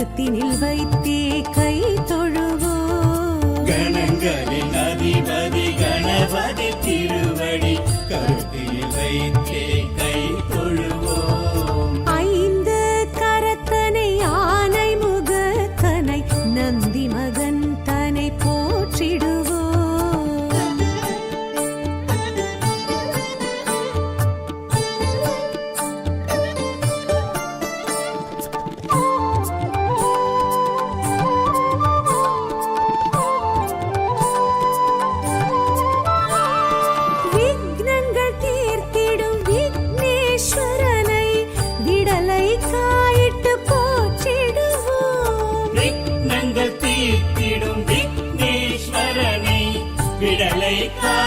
கரத்தினில் வைத்தே கை take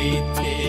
faith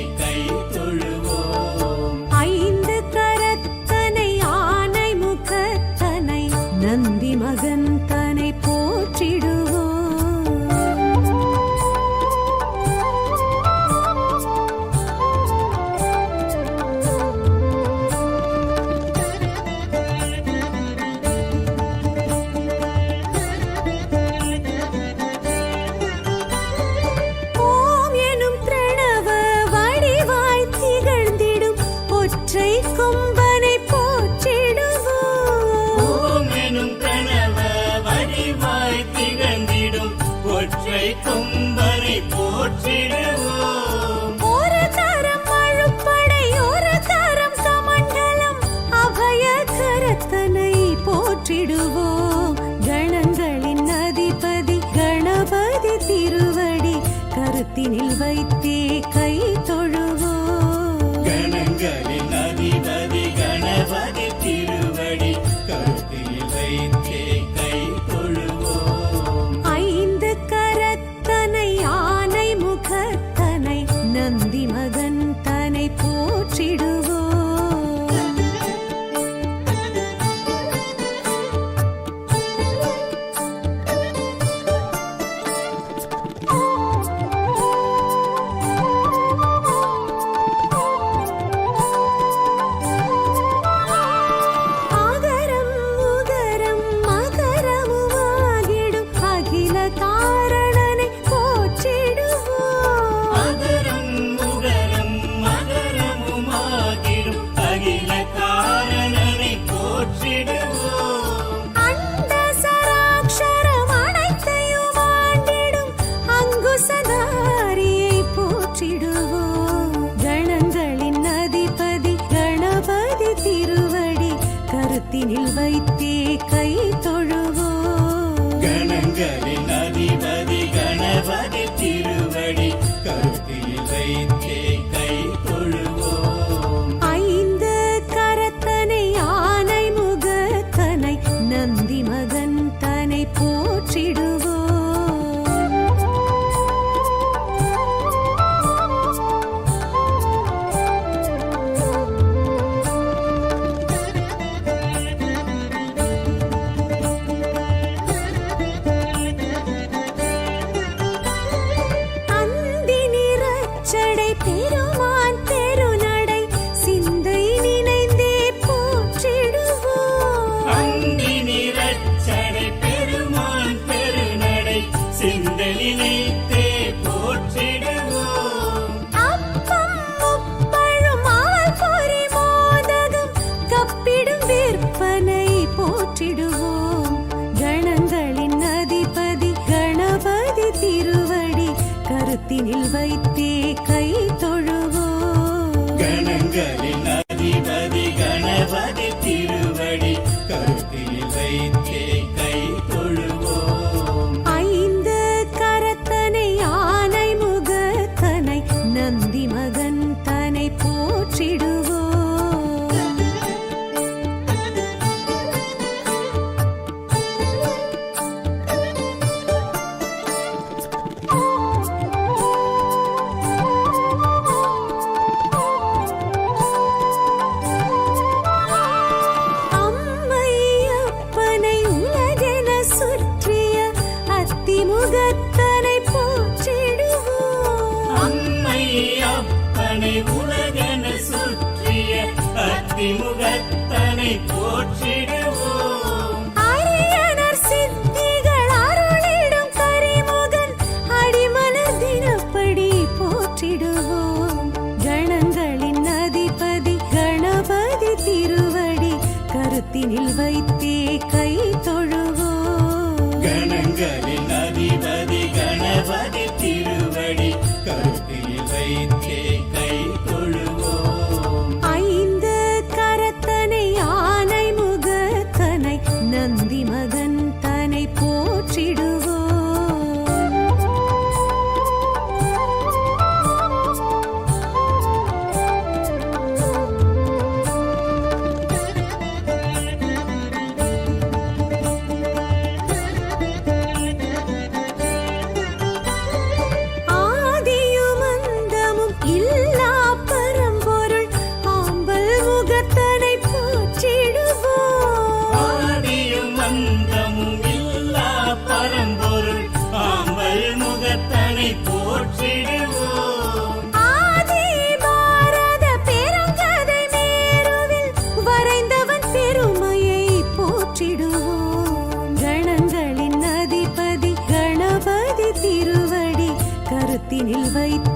கருத்தினில் வைத்தே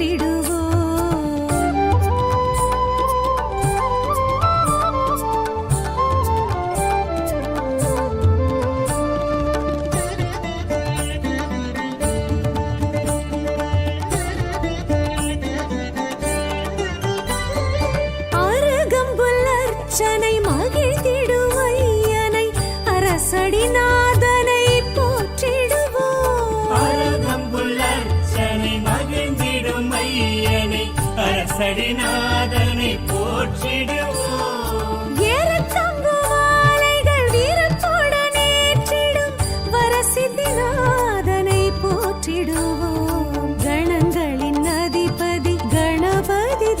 చెడు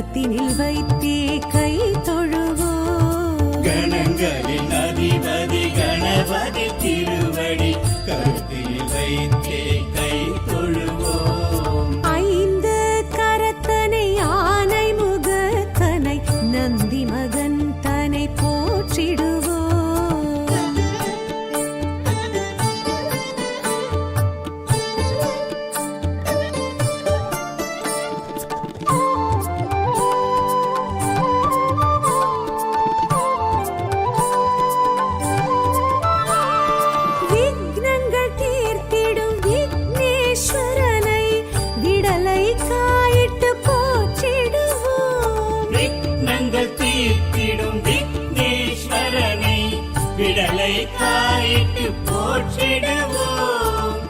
கரத்தினில் வைத்தே கை தொழுவோ கணங்களின் அதிபதி கணபதி துன்பங்கள் தீர்த்திடும் விக்னேஸ்வரனை விடலை தாயிட்டு போற்றிடுவோம்.